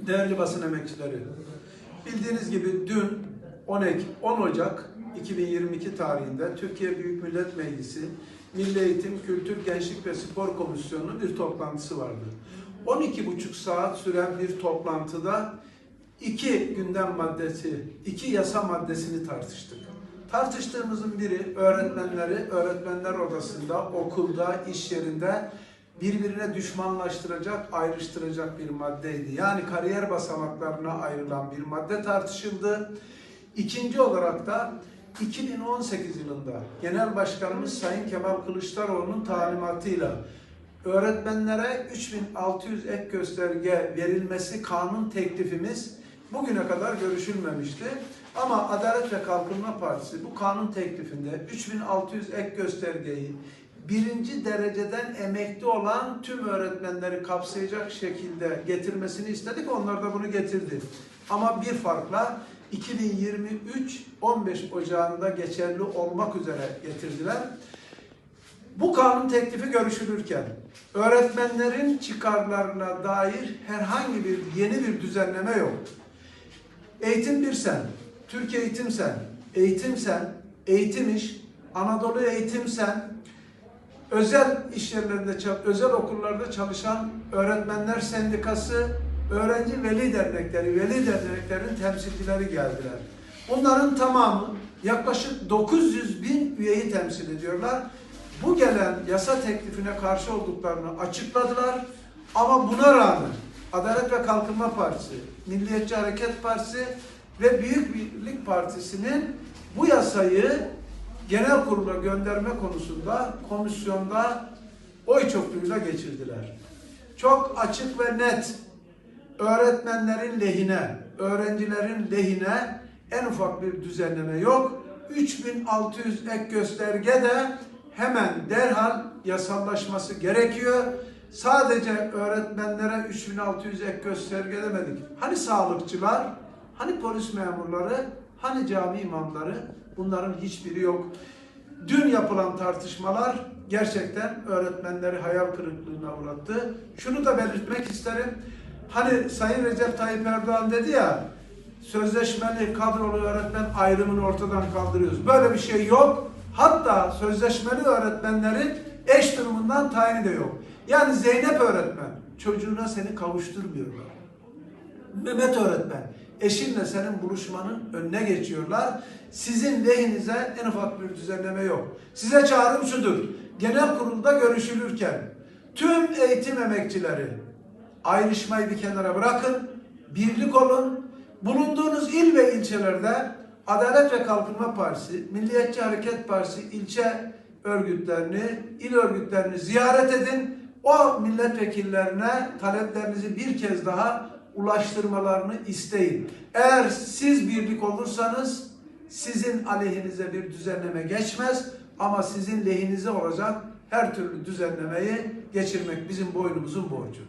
Değerli basın emekçileri, bildiğiniz gibi dün 10, Ek- 10 Ocak 2022 tarihinde Türkiye Büyük Millet Meclisi Milli Eğitim, Kültür, Gençlik ve Spor Komisyonu'nun bir toplantısı vardı. 12,5 saat süren bir toplantıda iki gündem maddesi, iki yasa maddesini tartıştık. Tartıştığımızın biri öğretmenleri öğretmenler odasında, okulda, iş yerinde birbirine düşmanlaştıracak, ayrıştıracak bir maddeydi. Yani kariyer basamaklarına ayrılan bir madde tartışıldı. İkinci olarak da 2018 yılında Genel Başkanımız Sayın Kemal Kılıçdaroğlu'nun talimatıyla öğretmenlere 3600 ek gösterge verilmesi kanun teklifimiz bugüne kadar görüşülmemişti. Ama Adalet ve Kalkınma Partisi bu kanun teklifinde 3600 ek göstergeyi birinci dereceden emekli olan tüm öğretmenleri kapsayacak şekilde getirmesini istedik. Onlar da bunu getirdi. Ama bir farkla 2023 15 Ocağı'nda geçerli olmak üzere getirdiler. Bu kanun teklifi görüşülürken öğretmenlerin çıkarlarına dair herhangi bir yeni bir düzenleme yok. Eğitim bir sen, Türkiye eğitim sen, eğitim sen, eğitim iş, Anadolu eğitim sen, özel iş yerlerinde, özel okullarda çalışan öğretmenler sendikası, öğrenci veli dernekleri, veli derneklerinin temsilcileri geldiler. Bunların tamamı yaklaşık 900 bin üyeyi temsil ediyorlar. Bu gelen yasa teklifine karşı olduklarını açıkladılar. Ama buna rağmen Adalet ve Kalkınma Partisi, Milliyetçi Hareket Partisi ve Büyük Birlik Partisi'nin bu yasayı genel kurula gönderme konusunda komisyonda oy çokluğuyla geçirdiler. Çok açık ve net öğretmenlerin lehine, öğrencilerin lehine en ufak bir düzenleme yok. 3600 ek gösterge de hemen derhal yasallaşması gerekiyor. Sadece öğretmenlere 3600 ek gösterge demedik. Hani sağlıkçılar, hani polis memurları, hani cami imamları bunların hiçbiri yok. Dün yapılan tartışmalar gerçekten öğretmenleri hayal kırıklığına uğrattı. Şunu da belirtmek isterim. Hani Sayın Recep Tayyip Erdoğan dedi ya, sözleşmeli kadrolu öğretmen ayrımını ortadan kaldırıyoruz. Böyle bir şey yok. Hatta sözleşmeli öğretmenlerin eş durumundan tayini de yok. Yani Zeynep öğretmen çocuğuna seni kavuşturmuyorlar. Mehmet öğretmen, eşinle senin buluşmanın önüne geçiyorlar. Sizin lehinize en ufak bir düzenleme yok. Size çağrım şudur. Genel kurulda görüşülürken tüm eğitim emekçileri ayrışmayı bir kenara bırakın. Birlik olun. Bulunduğunuz il ve ilçelerde Adalet ve Kalkınma Partisi, Milliyetçi Hareket Partisi ilçe örgütlerini, il örgütlerini ziyaret edin. O milletvekillerine taleplerinizi bir kez daha ulaştırmalarını isteyin. Eğer siz birlik olursanız sizin aleyhinize bir düzenleme geçmez ama sizin lehinize olacak her türlü düzenlemeyi geçirmek bizim boynumuzun borcu.